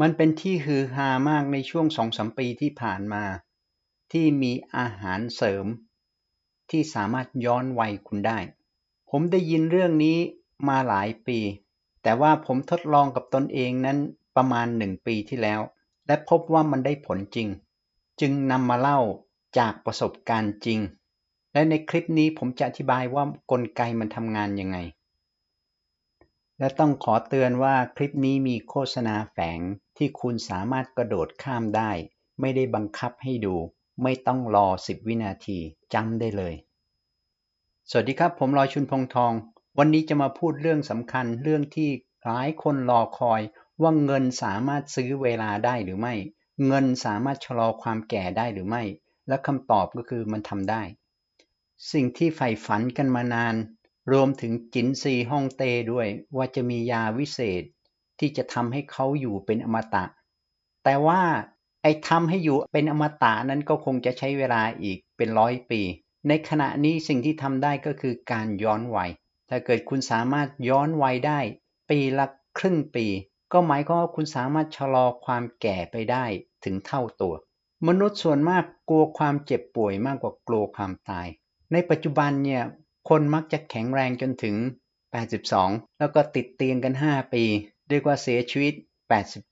มันเป็นที่ฮือฮามากในช่วงสองสมปีที่ผ่านมา ที่มีอาหารเสริม ที่สามารถย้อนวัยคุณได้ ผมได้ยินเรื่องนี้มาหลายปี แต่ว่าผมทดลองกับตนเองนั้นประมาณหนึ่งปีที่แล้ว และพบว่ามันได้ผลจริง จึงนำมาเล่าจากประสบการณ์จริง และในคลิปนี้ผมจะอธิบายว่ากลไกมันทำงานยังไง และต้องขอเตือนว่าคลิปนี้มีโฆษณาแฝง ที่คุณสามารถกระโดดข้ามได้ ไม่ได้บังคับให้ดู ไม่ต้องรอ 10 วินาทีจำได้เลย สวัสดีครับ ผมลอยชุนพงทอง วันนี้จะมาพูดเรื่องสำคัญเรื่องที่หลายคนรอคอยว่าเงินสามารถซื้อเวลาได้หรือไม่ เงินสามารถชะลอความแก่ได้หรือไม่ และคำตอบก็คือมันทำได้ สิ่งที่ใฝ่ฝันกันมานาน รวมถึงจินซีฮ่องเต้ด้วยว่าจะมียาวิเศษ ที่จะทำให้เขาอยู่เป็นอมตะ แต่ว่าไอ้ทำให้อยู่เป็นอมตะนั้นก็คงจะใช้เวลาอีกเป็นร้อยปี ในขณะนี้สิ่งที่ทำได้ก็คือการย้อนวัย ถ้าเกิดคุณสามารถย้อนวัยได้ ปีละครึ่งปี ก็หมายความว่าคุณสามารถชะลอความแก่ไปได้ถึงเท่าตัว มนุษย์ส่วนมากกลัวความเจ็บป่วยมากกว่ากลัวความตาย ในปัจจุบันเนี่ยคนมักจะแข็งแรงจนถึง 82 แล้วก็ติดเตียงกัน 5 ปี เรียกว่าเสียชีวิต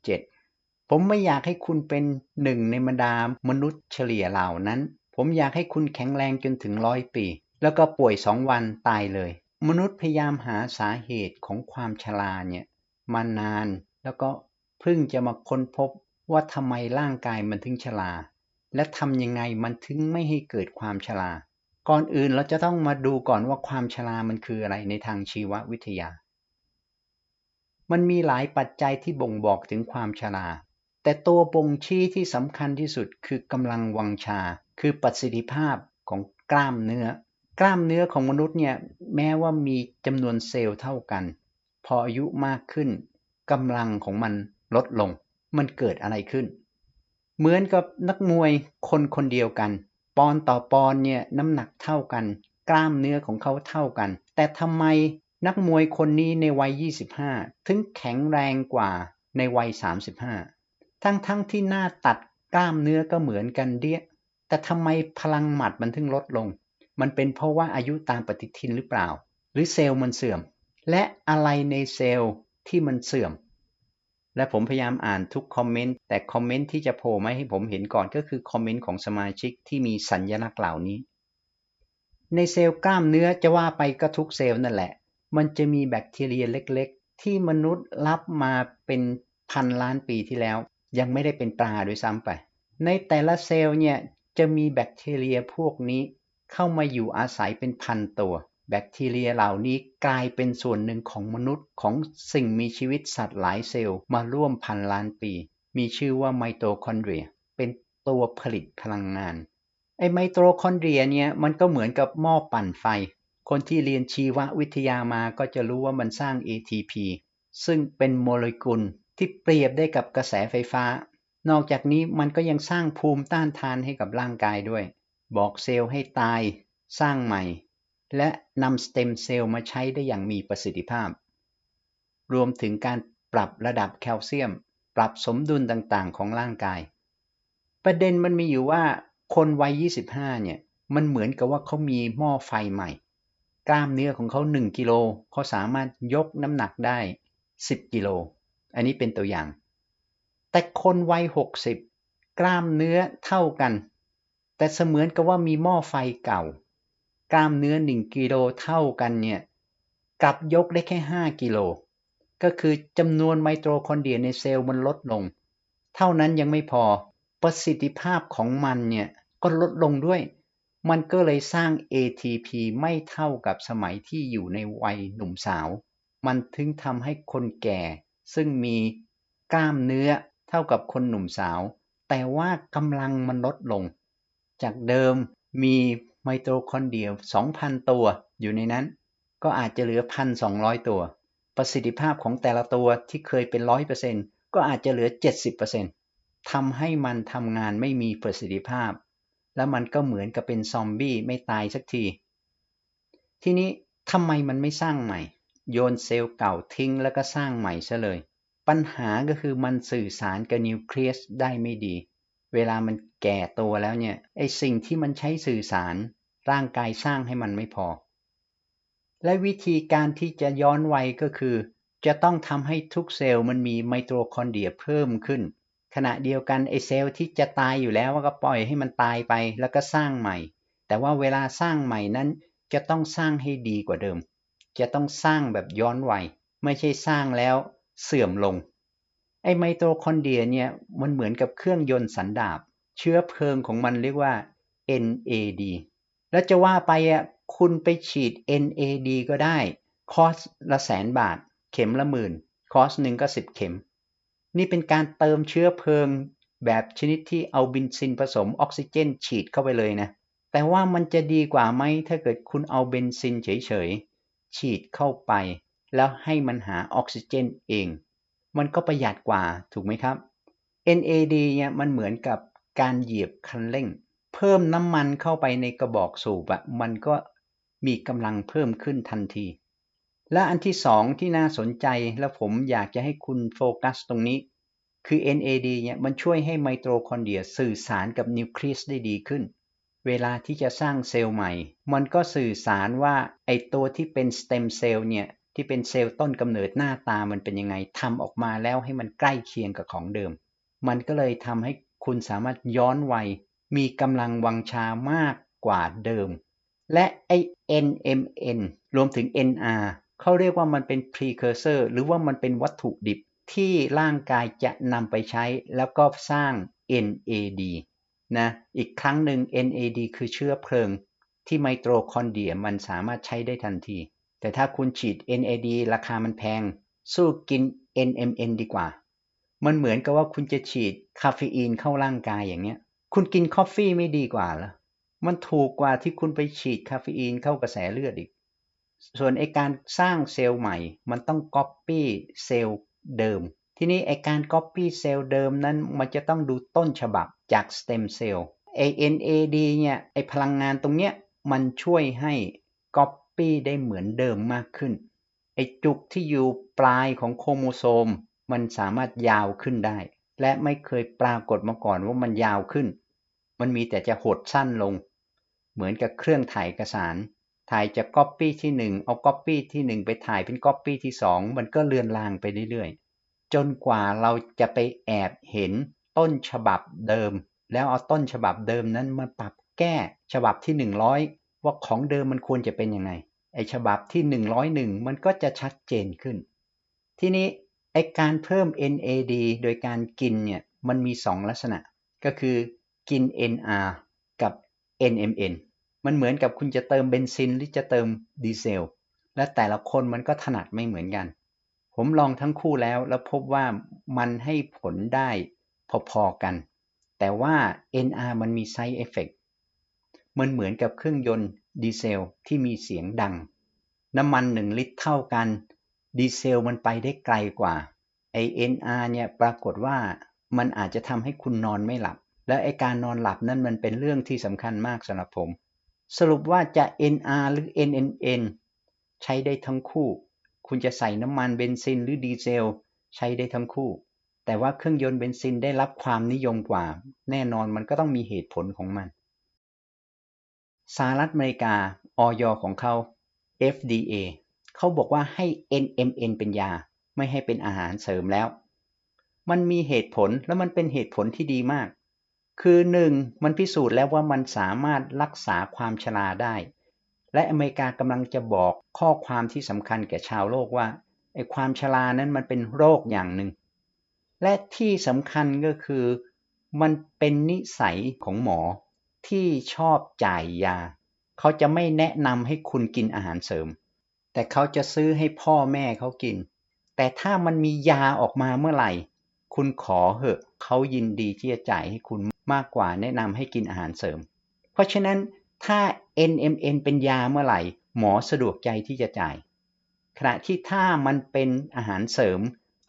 87 ผมไม่อยากให้คุณเป็นหนึ่งในบรรดามนุษย์เฉลี่ยเหล่านั้น ผมอยากให้คุณแข็งแรงจนถึงร้อยปี แล้วก็ป่วยสองวันตายเลย มนุษย์พยายามหาสาเหตุของความชราเนี่ยมานานแล้วก็เพิ่งจะมาค้นพบว่าทำไมร่างกายมันถึงชรา และทำยังไงมันถึงไม่ให้เกิดความชรา ก่อนอื่นเราจะต้องมาดูก่อนว่าความชรามันคืออะไรในทางชีววิทยา มันมีหลายปัจจัยที่บ่งบอกถึงความชรา แต่ตัวบ่งชี้ที่สำคัญที่สุดคือกำลังวังชา คือประสิทธิภาพของกล้ามเนื้อ กล้ามเนื้อของมนุษย์เนี่ยแม้ว่ามีจำนวนเซลล์เท่ากัน พออายุมากขึ้นกำลังของมันลดลง มันเกิดอะไรขึ้น เหมือนกับนักมวยคนคนเดียวกัน ปอนต่อปอนเนี่ยน้ำหนักเท่ากัน กล้ามเนื้อของเขาเท่ากัน แต่ทำไม นักมวยคนนี้ในวัย 25 ถึงแข็งแรงกว่าในวัย 35 ทั้งๆทที่หน้าตัดกล้ามเนื้อก็เหมือนกันเดียแต่ทำไมพลังหมัดมันถึงลดลง มันเป็นเพราะว่าอายุตามปฏิทินหรือเปล่า หรือเซลล์มันเสื่อม และอะไรในเซลล์ที่มันเสื่อม และผมพยายามอ่านทุกคอมเมนต์ แต่คอมเมนต์ที่จะโผล่มาให้ผมเห็นก่อนก็คือคอมเมนต์ของสมาชิกที่มีสัญญลักษณ์เหล่านี้ ในเซลล์กล้ามเนื้อจะว่าไปก็ทุกเซลล์นั่นแหละ มันจะมีแบคทีเรียเล็กๆ ที่มนุษย์รับมาเป็นพันล้านปีที่แล้ว ยังไม่ได้เป็นปลาด้วยซ้ำไป ในแต่ละเซลล์เนี่ยจะมีแบคทีเรียพวกนี้เข้ามาอยู่อาศัยเป็นพันตัว แบคทีเรียเหล่านี้กลายเป็นส่วนหนึ่งของมนุษย์ของสิ่งมีชีวิตสัตว์หลายเซลล์มาร่วมพันล้านปี มีชื่อว่าไมโตคอนเดรีย เป็นตัวผลิตพลังงานไอไมโตคอนเดรียเนี่ยมันก็เหมือนกับหม้อปั่นไฟ คนที่เรียนชีววิทยามาก็จะรู้ว่ามันสร้าง ATP ซึ่งเป็นโมเลกุลที่เปรียบได้กับกระแสไฟฟ้า นอกจากนี้มันก็ยังสร้างภูมิต้านทานให้กับร่างกายด้วย บอกเซลล์ให้ตาย สร้างใหม่ และนำสเต็มเซลล์มาใช้ได้อย่างมีประสิทธิภาพ รวมถึงการปรับระดับแคลเซียม ปรับสมดุลต่างๆ ของร่างกาย ประเด็นมันมีอยู่ว่าคนวัย 25 เนี่ย มันเหมือนกับว่าเขามีหม้อไฟใหม่ กล้ามเนื้อของเขา1กิโลเขาสามารถยกน้ำหนักได้ 10กิโลอันนี้เป็นตัวอย่าง แต่คนวัย60 กล้ามเนื้อเท่ากัน แต่เสมือนกับว่ามีหม้อไฟเก่า กล้ามเนื้อ 1กิโลเท่ากันเนี่ยกลับยกได้แค่ 5กิโลก็คือจำนวนไมโตคอนเดรียในเซลล์มันลดลง เท่านั้นยังไม่พอประสิทธิภาพของมันเนี่ยก็ลดลงด้วย มันก็เลยสร้าง ATP ไม่เท่ากับสมัยที่อยู่ในวัยหนุ่มสาว มันถึงทำให้คนแก่ ซึ่งมีกล้ามเนื้อเท่ากับคนหนุ่มสาว แต่ว่ากำลังมันลดลง จากเดิมมีไมโตคอนเดรีย 2,000 ตัวอยู่ในนั้น ก็อาจจะเหลือ 1,200 ตัว ประสิทธิภาพของแต่ละตัวที่เคยเป็น 100%ก็อาจจะเหลือ 70%ทำให้มันทำงานไม่มีประสิทธิภาพ แล้วมันก็เหมือนกับเป็นซอมบี้ไม่ตายสักที ทีนี้ทำไมมันไม่สร้างใหม่ โยนเซลล์เก่าทิ้งแล้วก็สร้างใหม่ซะเลย ปัญหาก็คือมันสื่อสารกับนิวเคลียสได้ไม่ดี เวลามันแก่ตัวแล้วเนี่ยไอสิ่งที่มันใช้สื่อสาร ร่างกายสร้างให้มันไม่พอ และวิธีการที่จะย้อนวัยก็คือ จะต้องทำให้ทุกเซลล์มันมีไมโทคอนเดรียเพิ่มขึ้น ขณะเดียวกันไอเซลล์ที่จะตายอยู่แล้วก็ปล่อยให้มันตายไปแล้วก็สร้างใหม่ แต่ว่าเวลาสร้างใหม่นั้นจะต้องสร้างให้ดีกว่าเดิม จะต้องสร้างแบบย้อนวัยไม่ใช่สร้างแล้วเสื่อมลง ไอไมโทคอนเดรียเนี่ยมันเหมือนกับเครื่องยนต์สันดาบ เชื้อเพลิงของมันเรียกว่า NAD แล้วจะว่าไปอะคุณไปฉีด NAD ก็ได้ คอสละแสนบาท เข็มละหมื่น คอสหนึ่งก็สิบเข็ม นี่เป็นการเติมเชื้อเพลิงแบบชนิดที่เอาบินซินผสมออกซิเจนฉีดเข้าไปเลยนะ แต่ว่ามันจะดีกว่าไหมถ้าเกิดคุณเอาเบนซินเฉยๆ ฉีดเข้าไป แล้วให้มันหาออกซิเจนเอง มันก็ประหยัดกว่าถูกไหมครับ NAD เนี่ยมันเหมือนกับการเหยียบคันเร่ง เพิ่มน้ำมันเข้าไปในกระบอกสูบอะมันก็มีกำลังเพิ่มขึ้นทันที และอันที่สองที่น่าสนใจและผมอยากจะให้คุณโฟกัสตรงนี้ คือ NAD เนี่ยมันช่วยให้ไมโทคอนเดรียสื่อสารกับนิวเคลียสได้ดีขึ้น เวลาที่จะสร้างเซลล์ใหม่ มันก็สื่อสารว่าไอตัวที่เป็นสเต็มเซลล์เนี่ยที่เป็นเซลล์ต้นกำเนิดหน้าตามันเป็นยังไงทำออกมาแล้วให้มันใกล้เคียงกับของเดิม มันก็เลยทำให้คุณสามารถย้อนวัยมีกำลังวังชามากกว่าเดิม และไอ NMN รวมถึง NR เขาเรียกว่ามันเป็น precursor หรือว่ามันเป็นวัตถุดิบที่ร่างกายจะนำไปใช้แล้วก็สร้าง NAD นะอีกครั้งหนึ่ง NAD คือเชื้อเพลิง ที่ไมโทคอนเดรียมันสามารถใช้ได้ทันที แต่ถ้าคุณฉีด NAD ราคามันแพง สู้กิน NMN ดีกว่า มันเหมือนกับว่าคุณจะฉีดคาเฟอีนเข้าร่างกายอย่างเนี้ย คุณกินคอฟฟี่ไม่ดีกว่าเหรอมันถูกกว่าที่คุณไปฉีดคาเฟอีนเข้ากระแสเลือดอีก ส่วนไอการสร้างเซลล์ใหม่ มันต้องก๊อปปี้เซลล์เดิม ทีนี้ไอการก๊อปปี้เซลล์เดิมนั้น มันจะต้องดูต้นฉบับจากสเต็มเซลล์ ANAD เนี่ยไอพลังงานตรงเนี้ยมันช่วยให้ก๊อปปี้ได้เหมือนเดิมมากขึ้นไอจุกที่อยู่ปลายของโครโมโซม มันสามารถยาวขึ้นได้ และไม่เคยปรากฏมาก่อนว่ามันยาวขึ้น มันมีแต่จะหดสั้นลง เหมือนกับเครื่องถ่ายเอกสาร ถ่ายจากก๊อปปี้ที่ 1 เอาก๊อปปี้ที่ 1 ไปถ่ายเป็นก๊อปปี้ที่ 2 มันก็เลือนลางไปเรื่อยๆ จนกว่าเราจะไปแอบเห็นต้นฉบับเดิม แล้วเอาต้นฉบับเดิมนั้นมาปรับแก้ฉบับที่ 100 ว่าของเดิมมันควรจะเป็นยังไงไอฉบับที่ 101 มันก็จะชัดเจนขึ้น ทีนี้ไอการเพิ่ม NAD โดยการกินเนี่ยมันมี 2 ลักษณะ ก็คือกิน NR กับ NMN มันเหมือนกับคุณจะเติมเบนซินหรือจะเติมดีเซล และแต่ละคนมันก็ถนัดไม่เหมือนกัน ผมลองทั้งคู่แล้วแล้วพบว่ามันให้ผลได้พอๆกัน แต่ว่า NR มันมี side effect มันเหมือนกับเครื่องยนต์ดีเซลที่มีเสียงดัง น้ำมัน 1 ลิตรเท่ากัน ดีเซลมันไปได้ไกลกว่าไอ NR เนี่ยปรากฏว่ามันอาจจะทำให้คุณนอนไม่หลับ และไอการนอนหลับนั่นมันเป็นเรื่องที่สำคัญมากสำหรับผม สรุปว่าจะ NR หรือ NNN ใช้ได้ทั้งคู่ คุณจะใส่น้ำมันเบนซินหรือดีเซล ใช้ได้ทั้งคู่ แต่ว่าเครื่องยนต์เบนซินได้รับความนิยมกว่า แน่นอนมันก็ต้องมีเหตุผลของมันสหรัฐอเมริกาออยของเขา FDA เขาบอกว่าให้ NMN เป็นยา ไม่ให้เป็นอาหารเสริมแล้ว มันมีเหตุผลและมันเป็นเหตุผลที่ดีมาก คือหนึ่งมันพิสูจน์แล้วว่ามันสามารถรักษาความชราได้ และอเมริกากำลังจะบอกข้อความที่สำคัญแก่ชาวโลกว่าไอ้ความชรานั้นมันเป็นโรคอย่างหนึ่ง และที่สำคัญก็คือมันเป็นนิสัยของหมอที่ชอบจ่ายยา เขาจะไม่แนะนำให้คุณกินอาหารเสริม แต่เขาจะซื้อให้พ่อแม่เขากิน แต่ถ้ามันมียาออกมาเมื่อไหร่ คุณขอเหอะเขายินดีที่จะจ่ายให้คุณ มากกว่าแนะนำให้กินอาหารเสริม เพราะฉะนั้นถ้า NMN เป็นยาเมื่อไหร่ หมอสะดวกใจที่จะจ่าย ขณะที่ถ้ามันเป็นอาหารเสริม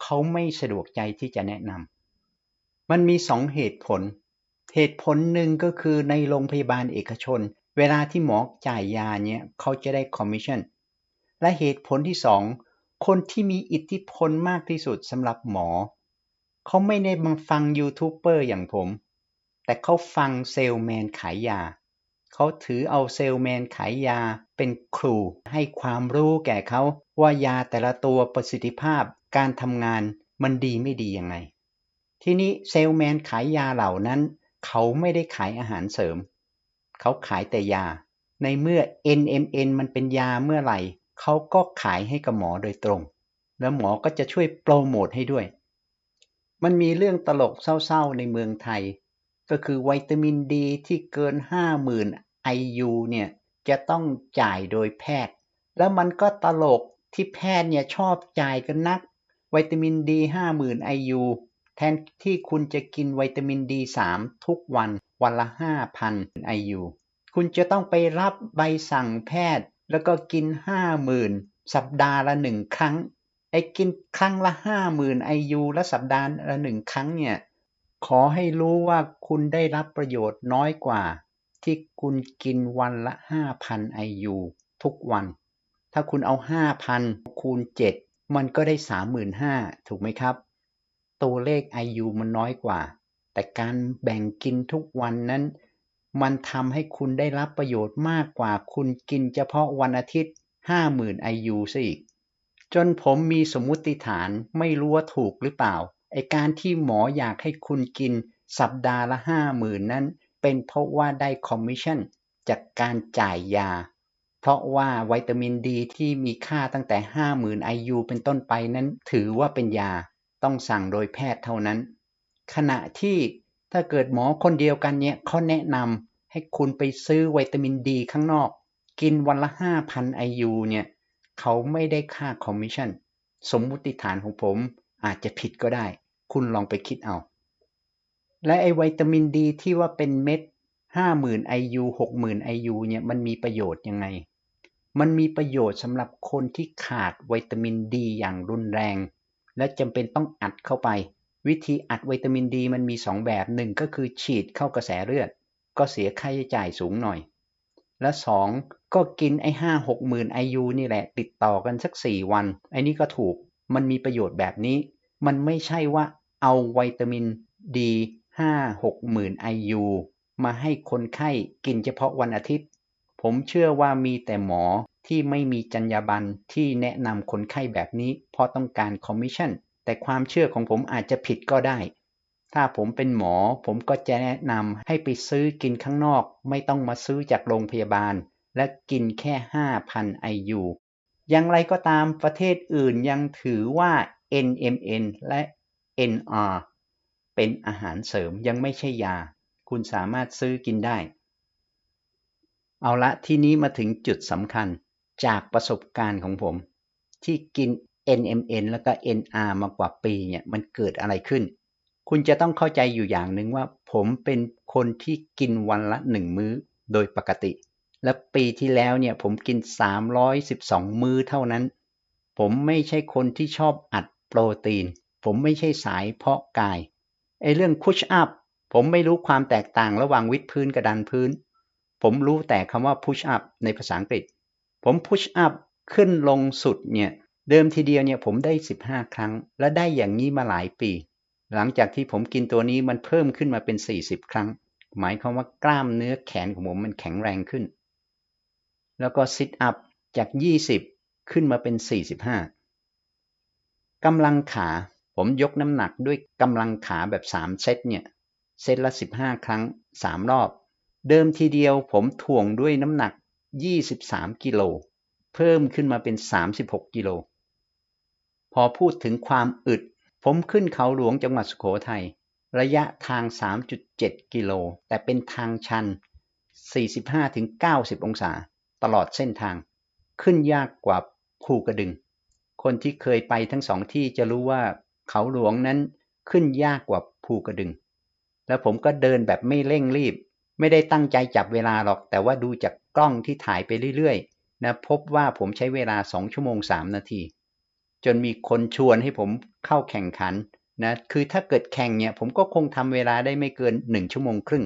เขาไม่สะดวกใจที่จะแนะนำมันมีสองเหตุผล เหตุผลหนึ่งก็คือในโรงพยาบาลเอกชน เวลาที่หมอจ่ายยาเนี่ยเขาจะได้คอมมิชชั่นและเหตุผลที่สองคนที่มีอิทธิพลมากที่สุดสำหรับหมอ เขาไม่ได้มาฟังยูทูบเบอร์อย่างผม แต่เขาฟังเซลแมนขายยา เขาถือเอาเซลแมนขายยาเป็นครู ให้ความรู้แก่เขาว่ายาแต่ละตัวประสิทธิภาพการทำงานมันดีไม่ดียังไง ทีนี้เซลแมนขายยาเหล่านั้น เขาไม่ได้ขายอาหารเสริม เขาขายแต่ยา ในเมื่อ NMN มันเป็นยาเมื่อไหร่ เขาก็ขายให้กับหมอโดยตรง แล้วหมอก็จะช่วยโปรโมทให้ด้วย มันมีเรื่องตลกเศร้าๆในเมืองไทย ก็คือวิตามินดีที่เกิน 50,000 IU เนี่ยจะต้องจ่ายโดยแพทย์ แล้วมันก็ตลกที่แพทย์เนี่ยชอบจ่ายกันนักวิตามินดี50,000 IU แทนที่คุณจะกินวิตามินดี3ทุกวันวันละ 5,000 IU คุณจะต้องไปรับใบสั่งแพทย์ แล้วก็กิน 50,000 สัปดาห์ละหนึ่งครั้งไอ้กินครั้งละ 50,000 IU และสัปดาห์ละหนึ่งครั้งเนี่ย ขอให้รู้ว่าคุณได้รับประโยชน์น้อยกว่า ที่คุณกินวันละ5,000 IU ทุกวัน ถ้าคุณเอา5,000คูณ7มันก็ได้35,000ถูกไหมครับ ตัวเลข IU มันน้อยกว่า แต่การแบ่งกินทุกวันนั้น มันทำให้คุณได้รับประโยชน์มากกว่า คุณกินเฉพาะวันอาทิตย์50,000 IU ซะอีกจนผมมีสมมุติฐานไม่รู้ว่าถูกหรือเปล่า ไอการที่หมออยากให้คุณกินสัปดาห์ละ50,000นั้น เป็นเพราะว่าได้คอมมิชชั่นจากการจ่ายยา เพราะว่าวิตามินดีที่มีค่าตั้งแต่50,000 IU เป็นต้นไปนั้นถือว่าเป็นยาต้องสั่งโดยแพทย์เท่านั้น ขณะที่ถ้าเกิดหมอคนเดียวกันเนี่ยเขาแนะนำให้คุณไปซื้อวิตามินดีข้างนอก กินวันละ5,000 IU เนี่ยเขาไม่ได้ค่าคอมมิชชั่นสมมุติฐานของผม อาจจะผิดก็ได้ คุณลองไปคิดเอา และไอวิตามินดีที่ว่าเป็นเม็ด50,000 IU 60,000 IU เนี่ยมันมีประโยชน์ยังไง มันมีประโยชน์สำหรับคนที่ขาดวิตามินดีอย่างรุนแรง และจำเป็นต้องอัดเข้าไป วิธีอัดวิตามินดีมันมี2แบบหนึ่งก็คือฉีดเข้ากระแสเลือด ก็เสียค่าใช้จ่ายสูงหน่อย และ2ก็กินไอ้ห้าหกหมื่น IU นี่แหละ ติดต่อกันสัก4วันไอ้นี่ก็ถูก มันมีประโยชน์แบบนี้ มันไม่ใช่ว่าเอาวิตามินดีห้าหกหมื่น IU มาให้คนไข้กินเฉพาะวันอาทิตย์ ผมเชื่อว่ามีแต่หมอที่ไม่มีจรรยาบรรณที่แนะนำคนไข้แบบนี้ เพราะต้องการคอมมิชชั่น แต่ความเชื่อของผมอาจจะผิดก็ได้ ถ้าผมเป็นหมอ ผมก็จะแนะนำให้ไปซื้อกินข้างนอก ไม่ต้องมาซื้อจากโรงพยาบาล และกินแค่ 5,000 IU อย่างไรก็ตามประเทศอื่นยังถือว่า NMN และ NR เป็นอาหารเสริมยังไม่ใช่ยา คุณสามารถซื้อกินได้ เอาละที่นี้มาถึงจุดสำคัญจากประสบการณ์ของผม ที่กิน NMN แล้วก็ NR มากว่าปีเนี่ยมันเกิดอะไรขึ้น คุณจะต้องเข้าใจอยู่อย่างหนึ่งว่า ผมเป็นคนที่กินวันละหนึ่งมื้อโดยปกติ และปีที่แล้วเนี่ยผมกิน 312 มื้อเท่านั้น ผมไม่ใช่คนที่ชอบอัดโปรตีน ผมไม่ใช่สายเพาะกายไอ้เรื่อง push up ผมไม่รู้ความแตกต่างระหว่างวิดพื้นกับดันพื้น ผมรู้แต่คำว่า push up ในภาษาอังกฤษ ผม push up ขึ้นลงสุดเนี่ยเดิมทีเดียวเนี่ยผมได้ 15 ครั้ง และได้อย่างนี้มาหลายปี หลังจากที่ผมกินตัวนี้มันเพิ่มขึ้นมาเป็น 40 ครั้ง หมายความว่ากล้ามเนื้อแขนของผมมันแข็งแรงขึ้น แล้วก็ sit up จาก 20 ขึ้นมาเป็น 45 กำลังขาผมยกน้ำหนักด้วยกำลังขาแบบ 3 เซตเนี่ย เซตละ 15 ครั้ง 3 รอบ เดิมทีเดียวผมถ่วงด้วยน้ำหนัก 23 กิโล เพิ่มขึ้นมาเป็น 36 กิโล พอพูดถึงความอึด ผมขึ้นเขาหลวงจังหวัดสุโขทัยระยะทาง 3.7 กิโล แต่เป็นทางชัน 45-90 องศา ตลอดเส้นทาง ขึ้นยากกว่าภูกระดึง คนที่เคยไปทั้งสองที่จะรู้ว่าเขาหลวงนั้นขึ้นยากกว่าภูกระดึง แล้วผมก็เดินแบบไม่เร่งรีบ ไม่ได้ตั้งใจจับเวลาหรอก แต่ว่าดูจากกล้องที่ถ่ายไปเรื่อยๆ นะพบว่าผมใช้เวลา2ชั่วโมง3นาที จนมีคนชวนให้ผมเข้าแข่งขันนะ คือถ้าเกิดแข่งเนี่ยผมก็คงทำเวลาได้ไม่เกิน1ชั่วโมงครึ่ง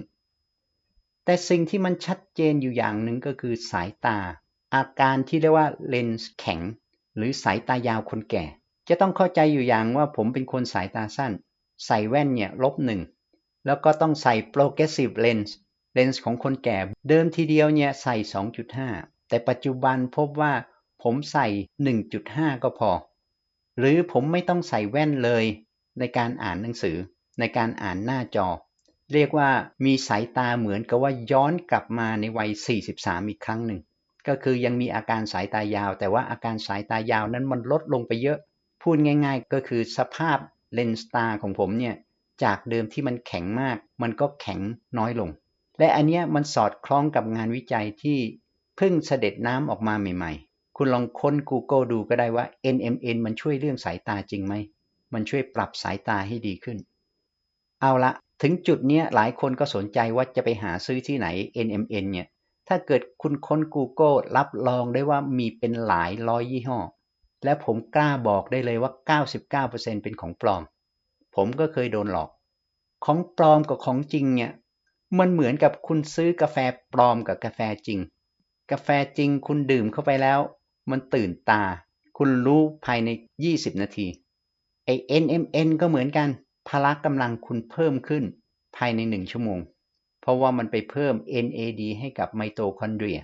แต่สิ่งที่มันชัดเจนอยู่อย่างหนึ่งก็คือสายตา อาการที่เรียกว่าเลนส์แข็ง หรือสายตายาวคนแก่ จะต้องเข้าใจอยู่อย่างว่าผมเป็นคนสายตาสั้น ใส่แว่นเนี่ยลบหนึ่งแล้วก็ต้องใส่ progressive lens เลนส์ของคนแก่ เดิมทีเดียวเนี่ยใส่ 2.5 แต่ปัจจุบันพบว่าผมใส่ 1.5 ก็พอ หรือผมไม่ต้องใส่แว่นเลย ในการอ่านหนังสือ ในการอ่านหน้าจอ เรียกว่ามีสายตาเหมือนกับว่าย้อนกลับมาในวัย 43 อีกครั้งหนึ่ง ก็คือยังมีอาการสายตายาว แต่ว่าอาการสายตายาวนั้นมันลดลงไปเยอะ พูดง่าย ๆ ก็คือสภาพเลนส์ตาของผมเนี่ยจากเดิมที่มันแข็งมาก มันก็แข็งน้อยลง และอันนี้มันสอดคล้องกับงานวิจัยที่เพิ่งเสด็จน้ำออกมาใหม่ ๆ คุณลองค้น Google ดูก็ได้ว่า NMN มันช่วยเรื่องสายตาจริงไหม มันช่วยปรับสายตาให้ดีขึ้น เอาละ ถึงจุดนี้หลายคนก็สนใจว่าจะไปหาซื้อที่ไหน NMN เนี่ย ถ้าเกิดคุณค้น Google รับรองได้ว่ามีเป็นหลายร้อยยี่ห้อ และผมกล้าบอกได้เลยว่า 99%เป็นของปลอม ผมก็เคยโดนหลอก ของปลอมกับของจริงเนี่ย มันเหมือนกับคุณซื้อกาแฟปลอมกับกาแฟจริง กาแฟจริงคุณดื่มเข้าไปแล้ว มันตื่นตา คุณรู้ภายใน 20 นาทีไอ NMN ก็เหมือนกัน พละกำลังคุณเพิ่มขึ้นภายใน1ชั่วโมง เพราะว่ามันไปเพิ่ม NAD ให้กับไมโตคอนเดรีย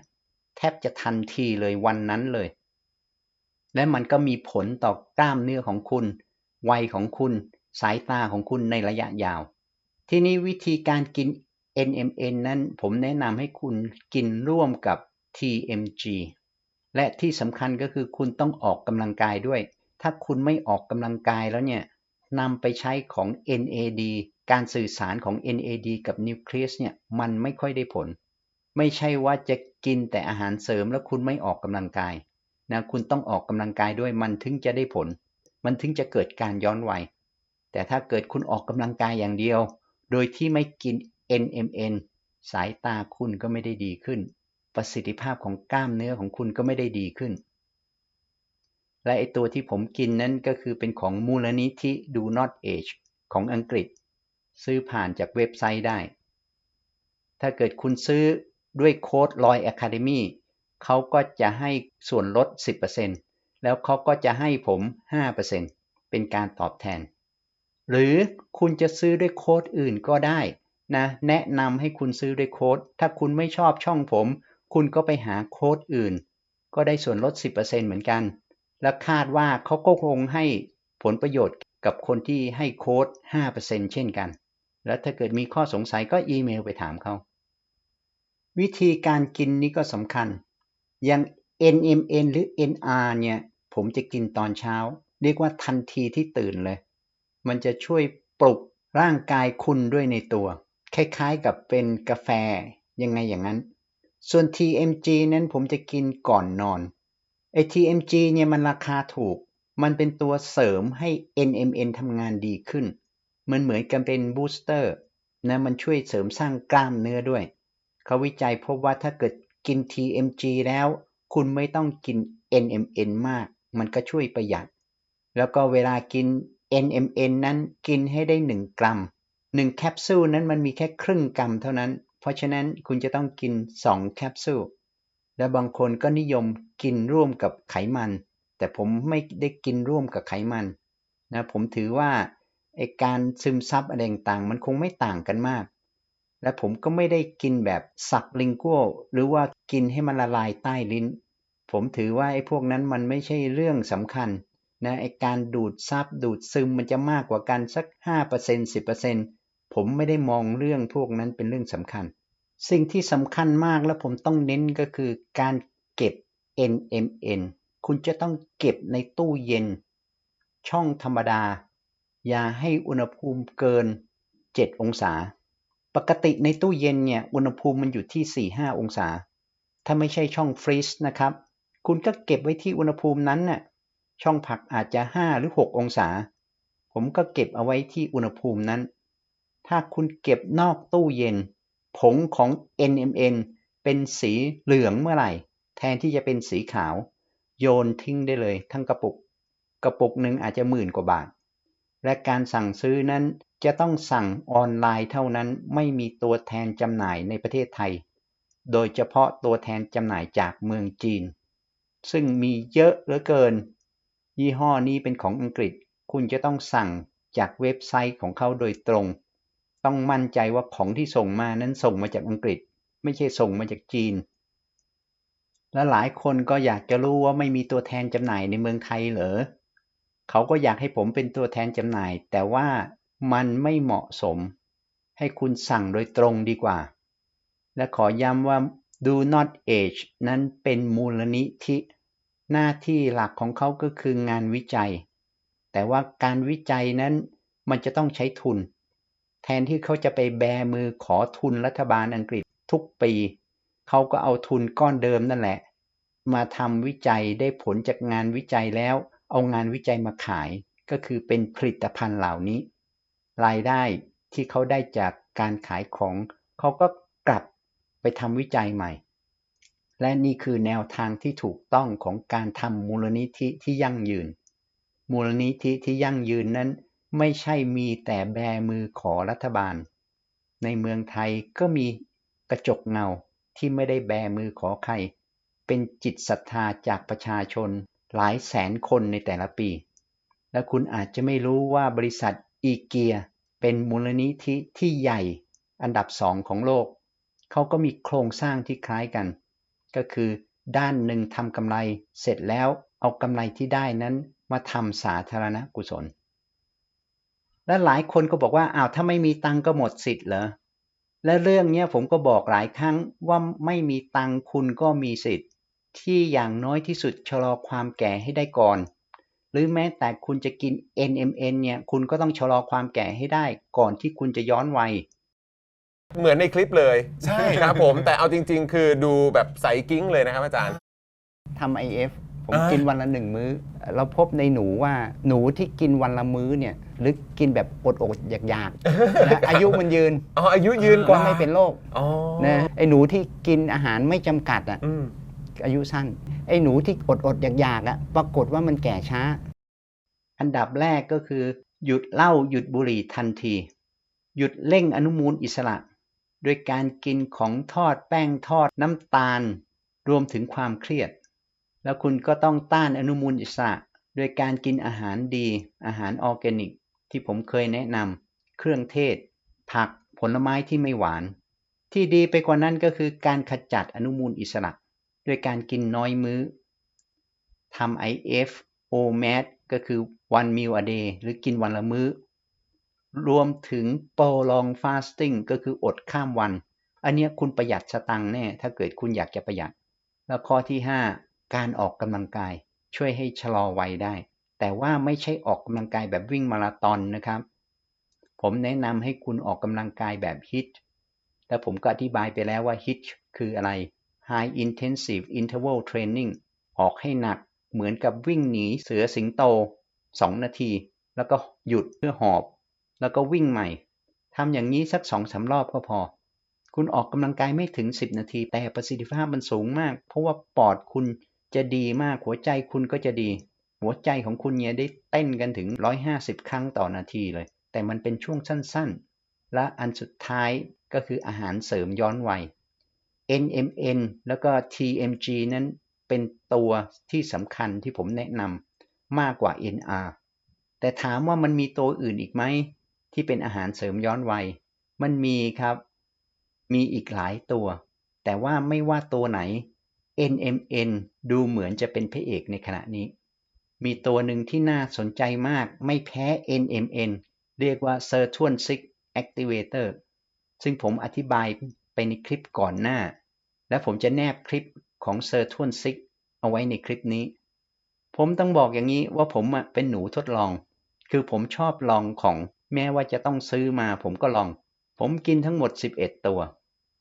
แทบจะทันทีเลยวันนั้นเลย และมันก็มีผลต่อกล้ามเนื้อของคุณ วัยของคุณสายตาของคุณในระยะยาว ที่นี้วิธีการกิน NMN นั้นผมแนะนำให้คุณกินร่วมกับ TMG และที่สำคัญก็คือคุณต้องออกกำลังกายด้วย ถ้าคุณไม่ออกกำลังกายแล้วเนี่ย นำไปใช้ของ NAD การสื่อสารของ NAD กับนิวเคลียสเนี่ยมันไม่ค่อยได้ผล ไม่ใช่ว่าจะกินแต่อาหารเสริมแล้วคุณไม่ออกกำลังกายนะคุณต้องออกกำลังกายด้วยมันถึงจะได้ผล มันถึงจะเกิดการย้อนวัย แต่ถ้าเกิดคุณออกกำลังกายอย่างเดียว โดยที่ไม่กิน NMN สายตาคุณก็ไม่ได้ดีขึ้น ประสิทธิภาพของกล้ามเนื้อของคุณก็ไม่ได้ดีขึ้น และไอตัวที่ผมกินนั้นก็คือเป็นของมูลนิธิ Do Not Age ของอังกฤษ ซื้อผ่านจากเว็บไซต์ได้ ถ้าเกิดคุณซื้อด้วยโค้ดลอย Academy เขาก็จะให้ส่วนลด 10%แล้วเขาก็จะให้ผม 5%เป็นการตอบแทน หรือคุณจะซื้อด้วยโค้ดอื่นก็ได้นะ แนะนำให้คุณซื้อด้วยโค้ด ถ้าคุณไม่ชอบช่องผม คุณก็ไปหาโค้ดอื่น ก็ได้ส่วนลด 10%เหมือนกัน และคาดว่าเขาก็คงให้ผลประโยชน์กับคนที่ให้โค้ด 5%เช่นกัน แล้วถ้าเกิดมีข้อสงสัยก็อีเมลไปถามเขา วิธีการกินนี้ก็สำคัญ อย่าง NMN หรือ NR เนี่ย ผมจะกินตอนเช้า เรียกว่าทันทีที่ตื่นเลย มันจะช่วยปลุกร่างกายคุณด้วยในตัว คล้ายๆกับเป็นกาแฟยังไงอย่างนั้น ส่วน TMG นั้นผมจะกินก่อนนอน ไอ้ TMG เนี่ยมันราคาถูก มันเป็นตัวเสริมให้ NMN ทำงานดีขึ้น มันเหมือนกันเป็นบูสเตอร์นะมันช่วยเสริมสร้างกล้ามเนื้อด้วย เขาวิจัยพบว่าถ้าเกิดกิน TMG แล้ว คุณไม่ต้องกิน NMN มาก มันก็ช่วยประหยัด แล้วก็เวลากิน NMN นั้นกินให้ได้ 1 กรัม 1 แคปซูลนั้นมันมีแค่ครึ่งกรัมเท่านั้น เพราะฉะนั้นคุณจะต้องกิน 2 แคปซูล และบางคนก็นิยมกินร่วมกับไขมัน แต่ผมไม่ได้กินร่วมกับไขมันนะผมถือว่าไอการซึมซับอะไรต่างมันคงไม่ต่างกันมาก และผมก็ไม่ได้กินแบบสับลิงกัวหรือว่ากินให้มันละลายใต้ลิ้น ผมถือว่าไอ้พวกนั้นมันไม่ใช่เรื่องสำคัญนะไอการดูดซับดูดซึมมันจะมากกว่ากันสัก 5% 10%ผมไม่ได้มองเรื่องพวกนั้นเป็นเรื่องสำคัญ สิ่งที่สำคัญมากและผมต้องเน้นก็คือการเก็บ NMN คุณจะต้องเก็บในตู้เย็น ช่องธรรมดา อย่าให้อุณหภูมิเกิน 7 องศา ปกติในตู้เย็นเนี่ยอุณหภูมิมันอยู่ที่ 4-5 องศา ถ้าไม่ใช่ช่องฟรีซนะครับ คุณก็เก็บไว้ที่อุณหภูมินั้นน่ะช่องผักอาจจะ 5 หรือ 6 องศา ผมก็เก็บเอาไว้ที่อุณหภูมินั้น ถ้าคุณเก็บนอกตู้เย็น ผงของ NMN เป็นสีเหลืองเมื่อไหร่ แทนที่จะเป็นสีขาว โยนทิ้งได้เลยทั้งกระปุก กระปุกหนึ่งอาจจะหมื่นกว่าบาท และการสั่งซื้อนั้นจะต้องสั่งออนไลน์เท่านั้นไม่มีตัวแทนจำหน่ายในประเทศไทย โดยเฉพาะตัวแทนจำหน่ายจากเมืองจีน ซึ่งมีเยอะเหลือเกิน ยี่ห้อนี้เป็นของอังกฤษ คุณจะต้องสั่งจากเว็บไซต์ของเขาโดยตรง ต้องมั่นใจว่าของที่ส่งมานั้นส่งมาจากอังกฤษ ไม่ใช่ส่งมาจากจีน และหลายคนก็อยากจะรู้ว่าไม่มีตัวแทนจำหน่ายในเมืองไทยเหรอเขาก็อยากให้ผมเป็นตัวแทนจำหน่าย แต่ว่ามันไม่เหมาะสม ให้คุณสั่งโดยตรงดีกว่า และขอย้ำว่า Do Not Age นั้นเป็นมูลนิธิ หน้าที่หลักของเขาก็คืองานวิจัย แต่ว่าการวิจัยนั้นมันจะต้องใช้ทุน ทนที่เขาจะไปแบมือขอทุนรัฐบาลอังกฤษทุกปี เขาก็เอาทุนก้อนเดิมนั่นแหละ มาทำวิจัยได้ผลจากงานวิจัยแล้ว เอางานวิจัยมาขาย ก็คือเป็นผลิตภัณฑ์เหล่านี้ รายได้ที่เขาได้จากการขายของ เขาก็กลับไปทำวิจัยใหม่ และนี่คือแนวทางที่ถูกต้องของการทำมูลนิธิที่ยั่งยืน มูลนิธิที่ยั่งยืนนั้น ไม่ใช่มีแต่แบมือขอรัฐบาล ในเมืองไทยก็มีกระจกเงาที่ไม่ได้แบมือขอใคร เป็นจิตศรัทธาจากประชาชนหลายแสนคนในแต่ละปี และคุณอาจจะไม่รู้ว่าบริษัทอีเกียเป็นมูลนิธิที่ใหญ่อันดับสองของโลก เขาก็มีโครงสร้างที่คล้ายกัน ก็คือด้านหนึ่งทำกำไรเสร็จแล้วเอากำไรที่ได้นั้นมาทำสาธารณกุศล และหลายคนก็บอกว่าอ้าวถ้าไม่มีตังก็หมดสิทธิ์เหรอและเรื่องนี้ผมก็บอกหลายครั้งว่าไม่มีตังคุณก็มีสิทธิ์ ที่อย่างน้อยที่สุดชะลอความแก่ให้ได้ก่อน หรือแม้แต่คุณจะกิน NMN เนี่ยคุณก็ต้องชะลอความแก่ให้ได้ก่อนที่คุณจะย้อนวัยเหมือนในคลิปเลยใช่ครับผม แต่เอาจริง ๆ คือดูแบบใสกิ้งเลยนะครับอาจารย์ทำ IF ผมอ่ากิกินวันละหนึ่งมื้อ เราพบในหนูว่าหนูที่กินวันละมื้อเนี่ย หรือกินแบบอดอดๆอยากๆนะอายุมันยืนอ๋ออายุยืนกว่าแล้ไม่เป็นโรคอ๋อนะไอ้หนูที่กินอาหารไม่จำกัดอะอืมอายุสั้น ไอ้หนูที่อดอดๆอยากๆอะปรากฏว่ามันแก่ช้า อันดับแรกก็คือ หยุดเหล้าหยุดบุหรี่ทันที หยุดเร่งอนุมูลอิสระ โดยการกินของทอดแป้งทอดน้ำตาล รวมถึงความเครียด แล้วคุณก็ต้องต้านอนุมูลอิสระ โดยการกินอาหารดี อาหารออร์แกนิก ที่ผมเคยแนะนำเครื่องเทศ ผักผลไม้ที่ไม่หวาน ที่ดีไปกว่านั้นก็คือการขจัดอนุมูลอิสระโดยการกินน้อยมื้อทำ IF OMAD ก็คือ one meal a day หรือกินวันละมื้อ รวมถึง prolong fasting ก็คืออดข้ามวัน อันนี้คุณประหยัดสตังค์แน่ ถ้าเกิดคุณอยากจะประหยัด แล้วข้อที่ 5 การออกกำลังกายช่วยให้ชะลอวัยได้ แต่ว่าไม่ใช่ออกกำลังกายแบบวิ่งมาราธอนนะครับ ผมแนะนำให้คุณออกกำลังกายแบบฮิตและผมก็อธิบายไปแล้วว่าฮิตคืออะไร High Intensive Interval Training ออกให้หนักเหมือนกับวิ่งหนีเสือสิงโต 2 นาที แล้วก็หยุดเพื่อหอบ แล้วก็วิ่งใหม่ทำอย่างนี้สัก2อสารอบก็พอ คุณออกกำลังกายไม่ถึง 10 นาที แต่ประสิทธิภาพมันสูงมาก เพราะว่าปอดคุณจะดีมากหัวใจคุณก็จะดี หัวใจของคุณเนี่ยได้เต้นกันถึง 150 ครั้งต่อนาทีเลย แต่มันเป็นช่วงสั้นๆ และอันสุดท้ายก็คืออาหารเสริมย้อนวัย NMN แล้วก็ TMG นั้นเป็นตัวที่สำคัญที่ผมแนะนำมากกว่า NR แต่ถามว่ามันมีตัวอื่นอีกไหม ที่เป็นอาหารเสริมย้อนวัย มันมีครับ มีอีกหลายตัว แต่ว่าไม่ว่าตัวไหน NMN ดูเหมือนจะเป็นพระเอกในขณะนี้ มีตัวหนึ่งที่น่าสนใจมากไม่แพ้ NMN เรียกว่า s i r t u n 6 Activator ซึ่งผมอธิบายไปในคลิปก่อนหน้า และผมจะแนบคลิปของ s i r t u n 6 เอาไว้ในคลิปนี้ ผมต้องบอกอย่างนี้ว่าผมเป็นหนูทดลอง คือผมชอบลองของแม้ว่าจะต้องซื้อมาผมก็ลอง ผมกินทั้งหมด 11 ตัว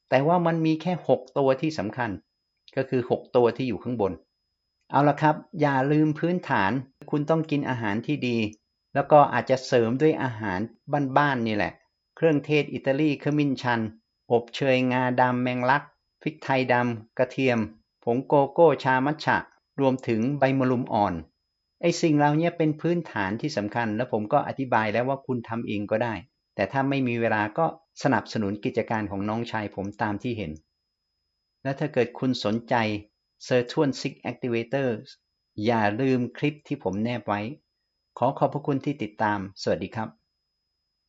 แต่ว่ามันมีแค่ 6 ตัวที่สำคัญ ก็คือ 6 ตัวที่อยู่ข้างบน เอาละครับ อย่าลืมพื้นฐาน คุณต้องกินอาหารที่ดี แล้วก็อาจจะเสริมด้วยอาหารบ้านๆนี่แหละ เครื่องเทศอิตาลีขมิ้นชัน อบเชยงาดำแมงลัก พริกไทยดำ กระเทียม ผงโกโก้ชามัทฉะ รวมถึงใบมะรุมอ่อน ไอ้สิ่งเหล่านี้เป็นพื้นฐานที่สำคัญ แล้วผมก็อธิบายแล้วว่าคุณทำเองก็ได้ แต่ถ้าไม่มีเวลาก็สนับสนุนกิจการของน้องชายผมตามที่เห็น และถ้าเกิดคุณสนใจ s i r t u a n 6 Activator อย่าลืมคลิปที่ผมแนบไว้ ขอขอบพระคุณที่ติดตาม สวัสดีครับ